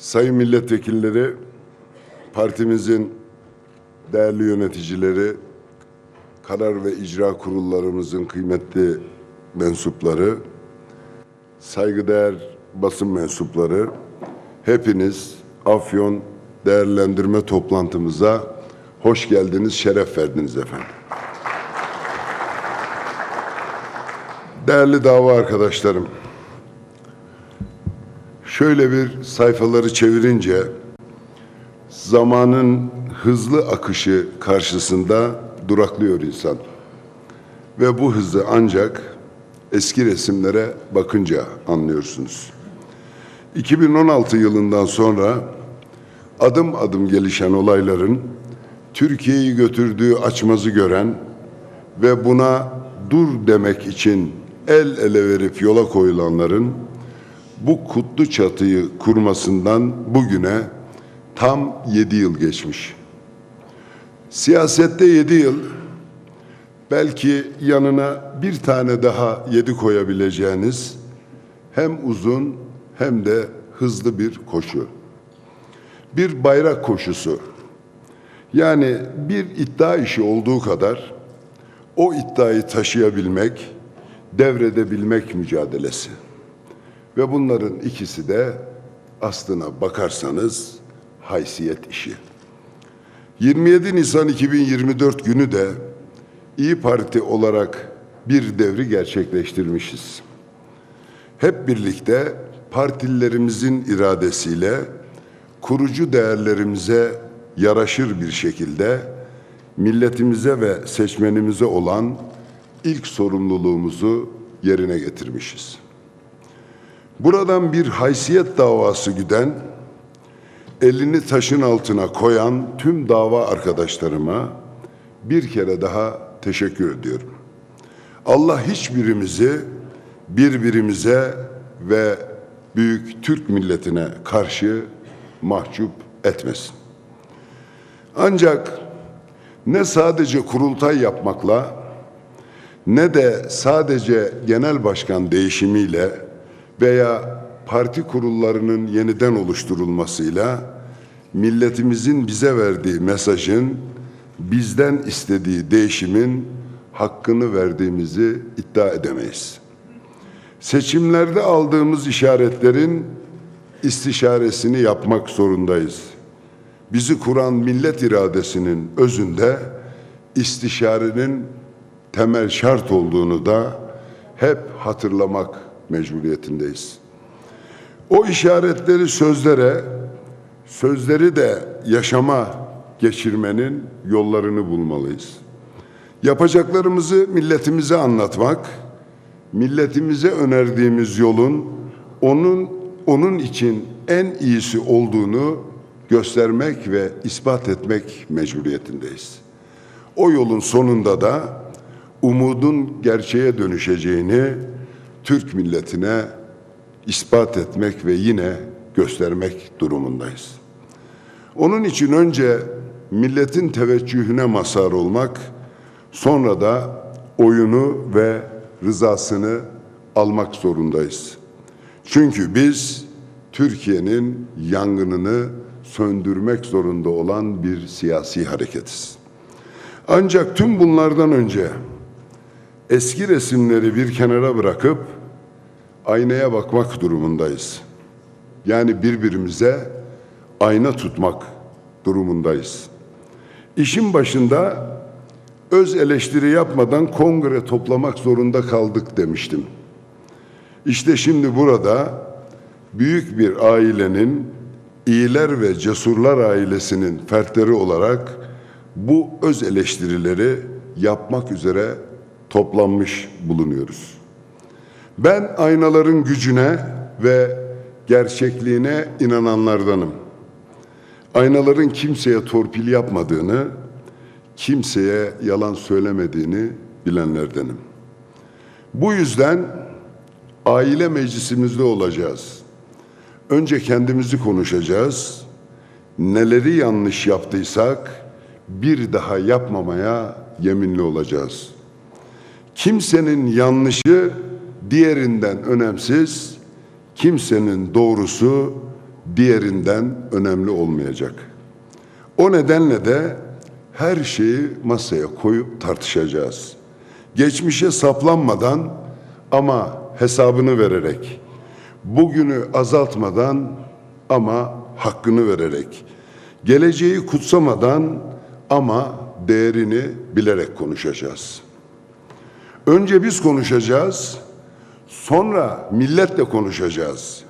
Sayın milletvekilleri, partimizin değerli yöneticileri, karar ve icra kurullarımızın kıymetli mensupları, saygıdeğer basın mensupları, hepiniz Afyon değerlendirme toplantımıza hoş geldiniz, şeref verdiniz efendim. Değerli dava arkadaşlarım, şöyle bir sayfaları çevirince zamanın hızlı akışı karşısında duraklıyor insan. Ve bu hızı ancak eski resimlere bakınca anlıyorsunuz. 2016 yılından sonra adım adım gelişen olayların Türkiye'yi götürdüğü açmazı gören ve buna dur demek için el ele verip yola koyulanların bu kutlu çatıyı kurmasından bugüne tam yedi yıl geçmiş. Siyasette yedi yıl, belki yanına bir tane daha yedi koyabileceğiniz hem uzun hem de hızlı bir koşu. Bir bayrak koşusu. Yani bir iddia işi olduğu kadar o iddiayı taşıyabilmek, devredebilmek mücadelesi. Ve bunların ikisi de aslına bakarsanız haysiyet işi. 27 Nisan 2024 günü de İyi Parti olarak bir devri gerçekleştirmişiz. Hep birlikte partililerimizin iradesiyle kurucu değerlerimize yaraşır bir şekilde milletimize ve seçmenimize olan ilk sorumluluğumuzu yerine getirmişiz. Buradan bir haysiyet davası güden, elini taşın altına koyan tüm dava arkadaşlarıma bir kere daha teşekkür ediyorum. Allah hiçbirimizi birbirimize ve büyük Türk milletine karşı mahcup etmesin. Ancak ne sadece kurultay yapmakla ne de sadece genel başkan değişimiyle veya parti kurullarının yeniden oluşturulmasıyla milletimizin bize verdiği mesajın bizden istediği değişimin hakkını verdiğimizi iddia edemeyiz. Seçimlerde aldığımız işaretlerin istişaresini yapmak zorundayız. Bizi kuran millet iradesinin özünde istişarenin temel şart olduğunu da hep hatırlamak mecburiyetindeyiz. O işaretleri sözlere, sözleri de yaşama geçirmenin yollarını bulmalıyız. Yapacaklarımızı milletimize anlatmak, milletimize önerdiğimiz yolun onun onun için en iyisi olduğunu göstermek ve ispat etmek mecburiyetindeyiz. O yolun sonunda da umudun gerçeğe dönüşeceğini Türk milletine ispat etmek ve yine göstermek durumundayız. Onun için önce milletin teveccühüne mazhar olmak, sonra da oyunu ve rızasını almak zorundayız. Çünkü biz Türkiye'nin yangınını söndürmek zorunda olan bir siyasi hareketiz. Ancak tüm bunlardan önce eski resimleri bir kenara bırakıp aynaya bakmak durumundayız. Yani birbirimize ayna tutmak durumundayız. İşin başında öz eleştiri yapmadan kongre toplamak zorunda kaldık demiştim. İşte şimdi burada büyük bir ailenin iyiler ve cesurlar ailesinin fertleri olarak bu öz eleştirileri yapmak üzere toplanmış bulunuyoruz. Ben aynaların gücüne ve gerçekliğine inananlardanım. Aynaların kimseye torpil yapmadığını, kimseye yalan söylemediğini bilenlerdenim. Bu yüzden aile meclisimizde olacağız. Önce kendimizi konuşacağız. Neleri yanlış yaptıysak bir daha yapmamaya yeminli olacağız. Kimsenin yanlışı diğerinden önemsiz, kimsenin doğrusu diğerinden önemli olmayacak. O nedenle de her şeyi masaya koyup tartışacağız. Geçmişe saplanmadan ama hesabını vererek, bugünü azaltmadan ama hakkını vererek, geleceği kutsamadan ama değerini bilerek konuşacağız. Önce biz konuşacağız, sonra milletle konuşacağız.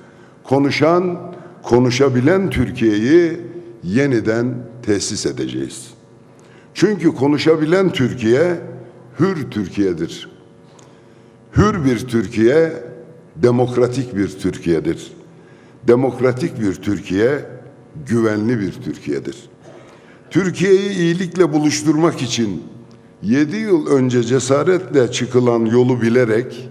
Konuşan, konuşabilen Türkiye'yi yeniden tesis edeceğiz. Çünkü konuşabilen Türkiye hür Türkiye'dir. Hür bir Türkiye demokratik bir Türkiye'dir. Demokratik bir Türkiye güvenli bir Türkiye'dir. Türkiye'yi iyilikle buluşturmak için 7 yıl önce cesaretle çıkılan yolu bilerek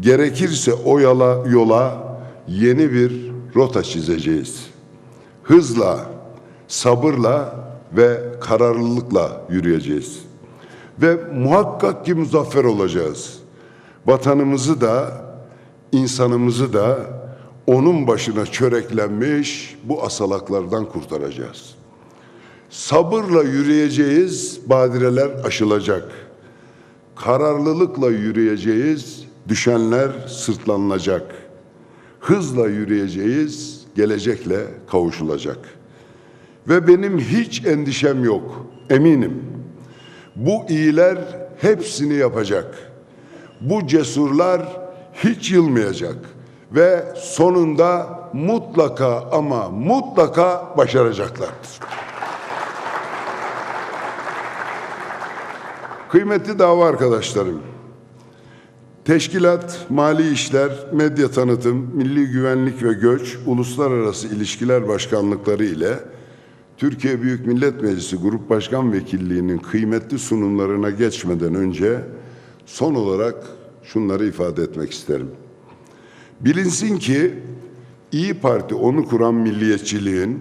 gerekirse o yola, yola yeni bir rota çizeceğiz. Hızla, sabırla ve kararlılıkla yürüyeceğiz. Ve muhakkak ki muzaffer olacağız. Vatanımızı da, insanımızı da onun başına çöreklenmiş bu asalaklardan kurtaracağız. Sabırla yürüyeceğiz, badireler aşılacak. Kararlılıkla yürüyeceğiz, düşenler sırtlanılacak. Hızla yürüyeceğiz, gelecekle kavuşulacak. Ve benim hiç endişem yok, eminim. Bu iyiler hepsini yapacak. Bu cesurlar hiç yılmayacak ve sonunda mutlaka ama mutlaka başaracaklardır. Kıymetli dava arkadaşlarım, Teşkilat, Mali İşler, Medya Tanıtım, Milli Güvenlik ve Göç, Uluslararası İlişkiler Başkanlıkları ile Türkiye Büyük Millet Meclisi Grup Başkan Vekilliği'nin kıymetli sunumlarına geçmeden önce son olarak şunları ifade etmek isterim. Bilinsin ki İyi Parti onu kuran milliyetçiliğin,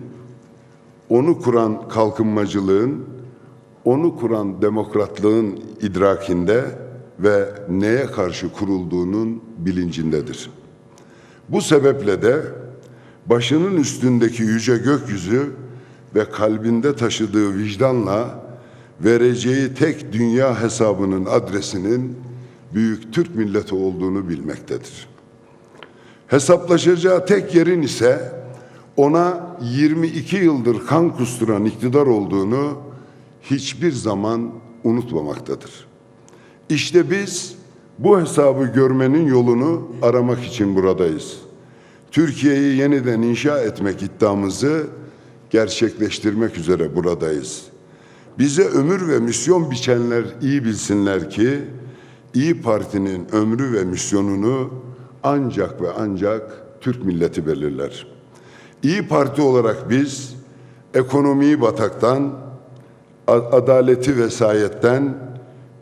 onu kuran kalkınmacılığın, onu kuran demokratlığın idrakinde ve neye karşı kurulduğunun bilincindedir. Bu sebeple de başının üstündeki yüce gökyüzü ve kalbinde taşıdığı vicdanla vereceği tek dünya hesabının adresinin büyük Türk milleti olduğunu bilmektedir. Hesaplaşacağı tek yerin ise ona 22 yıldır kan kusturan iktidar olduğunu hiçbir zaman unutmamaktadır. İşte biz bu hesabı görmenin yolunu aramak için buradayız. Türkiye'yi yeniden inşa etmek iddiamızı gerçekleştirmek üzere buradayız. Bize ömür ve misyon biçenler iyi bilsinler ki İyi Parti'nin ömrü ve misyonunu ancak ve ancak Türk milleti belirler. İyi Parti olarak biz ekonomiyi bataktan, adaleti vesayetten,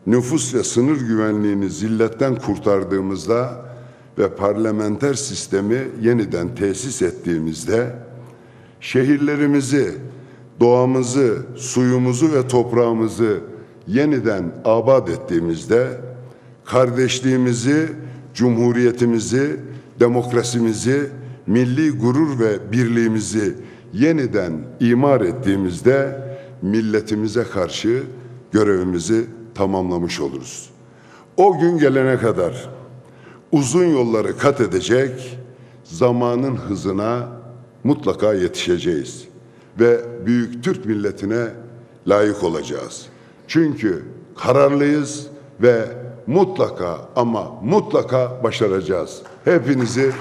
nüfus ve sınır güvenliğini zilletten kurtardığımızda ve parlamenter sistemi yeniden tesis ettiğimizde şehirlerimizi, doğamızı, suyumuzu ve toprağımızı yeniden abad ettiğimizde kardeşliğimizi, cumhuriyetimizi, demokrasimizi, milli gurur ve birliğimizi yeniden imar ettiğimizde milletimize karşı görevimizi tamamlamış oluruz. O gün gelene kadar uzun yolları kat edecek, zamanın hızına mutlaka yetişeceğiz ve büyük Türk milletine layık olacağız. Çünkü kararlıyız ve mutlaka ama mutlaka başaracağız. Hepinizi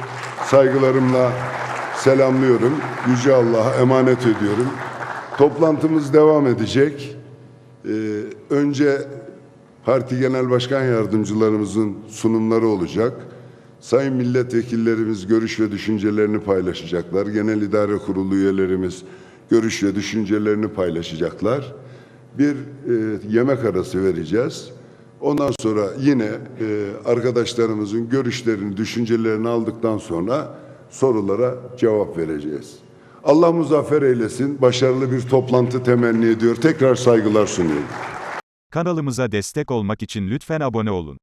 saygılarımla selamlıyorum. Yüce Allah'a emanet ediyorum. Toplantımız devam edecek. Ee, önce parti genel başkan yardımcılarımızın sunumları olacak. Sayın milletvekillerimiz görüş ve düşüncelerini paylaşacaklar. Genel İdare Kurulu üyelerimiz görüş ve düşüncelerini paylaşacaklar. Bir e, yemek arası vereceğiz. Ondan sonra yine e, arkadaşlarımızın görüşlerini, düşüncelerini aldıktan sonra sorulara cevap vereceğiz. Allah muzaffer eylesin. Başarılı bir toplantı temenni ediyor. Tekrar saygılar sunuyorum. Kanalımıza destek olmak için lütfen abone olun.